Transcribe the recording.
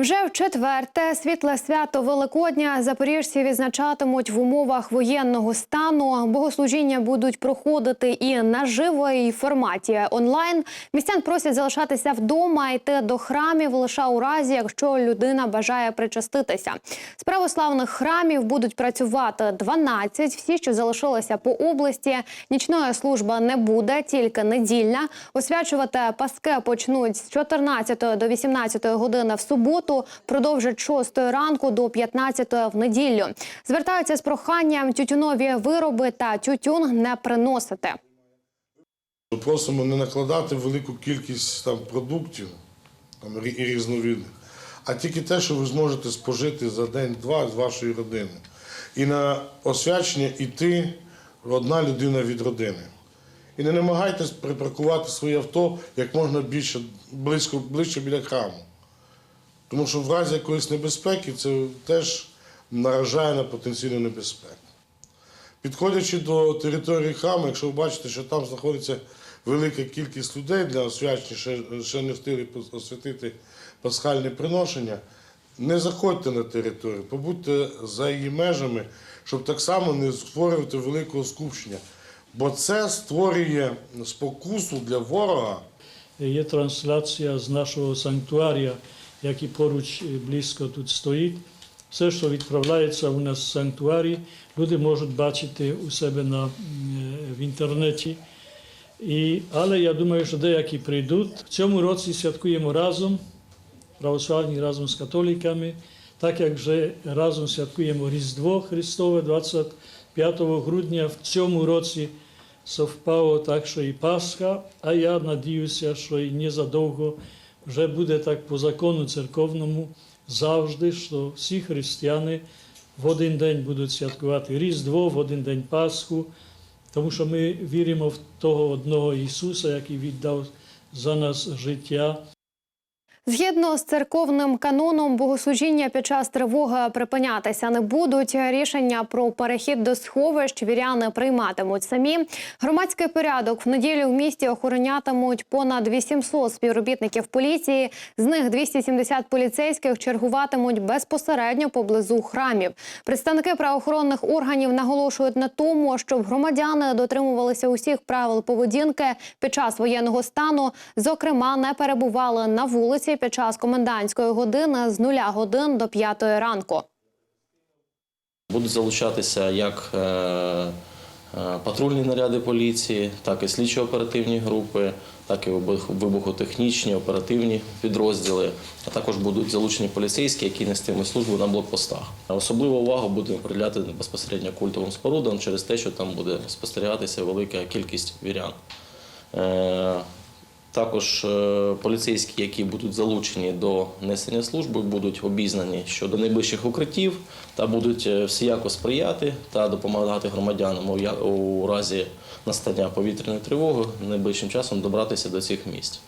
Вже в четверте світле свято Великодня запоріжці відзначатимуть в умовах воєнного стану. Богослужіння будуть проходити і наживо, і в форматі онлайн. Містян просять залишатися вдома, йти до храмів лише у разі, якщо людина бажає причаститися. З православних храмів будуть працювати 12. Всі, що залишилися по області. Нічної служби не буде, тільки недільна. Освячувати паски почнуть з 14 до 18 години в суботу. Продовжать 6 ранку до 15 в неділю. Звертаються з проханням тютюнові вироби та тютюн не приносити. Просимо не накладати велику кількість там, продуктів там, і різновидних, а тільки те, що ви зможете спожити за день-два з вашої родини. І на освячення йти одна людина від родини. І не намагайтесь припаркувати своє авто як можна більше, близько, ближче біля храму. Тому що в разі якоїсь небезпеки це теж наражає на потенційну небезпеку. Підходячи до території храму, якщо ви бачите, що там знаходиться велика кількість людей для освячення, ще, ще не встигли освятити пасхальне приношення, не заходьте на територію, побудьте за її межами, щоб так само не створювати великого скупчення. Бо це створює спокусу для ворога Є трансляція з нашого санктуарія, який поруч близько тут стоїть. Все, що відправляється у нас в санктуарі, люди можуть бачити у себе на, е, в інтернеті. І, але я думаю, що деякі прийдуть. В цьому році святкуємо разом, православні разом з католиками, так як вже разом святкуємо Різдво Христове 25 грудня. В цьому році совпало так, що і Пасха, а я надіюся, що і незадовго вже буде так по закону церковному завжди, що всі християни в один день будуть святкувати Різдво, в один день Пасху, тому що ми віримо в того одного Ісуса, який віддав за нас життя. Згідно з церковним каноном, богослужіння під час тривоги припинятися не будуть. Рішення про перехід до сховищ віряни прийматимуть самі. Громадський порядок в неділю в місті охоронятимуть понад 800 співробітників поліції. З них 270 поліцейських чергуватимуть безпосередньо поблизу храмів. Представники правоохоронних органів наголошують на тому, щоб громадяни дотримувалися усіх правил поведінки під час воєнного стану. Зокрема, не перебували на вулиці під час комендантської години з 0 годин до 5 ранку. Будуть залучатися як е, е, патрульні наряди поліції, так і слідчо-оперативні групи, так і вибухотехнічні оперативні підрозділи, а також будуть залучені поліцейські, які нестимуть службу на блокпостах. Особливу увагу будемо приділяти безпосередньо культовим спорудам через те, що там буде спостерігатися велика кількість вірян. Також е, поліцейські, які будуть залучені до несення служби, будуть обізнані щодо найближчих укриттів та будуть е, всіяко сприяти та допомагати громадянам у разі настання повітряної тривоги найближчим часом добратися до цих місць.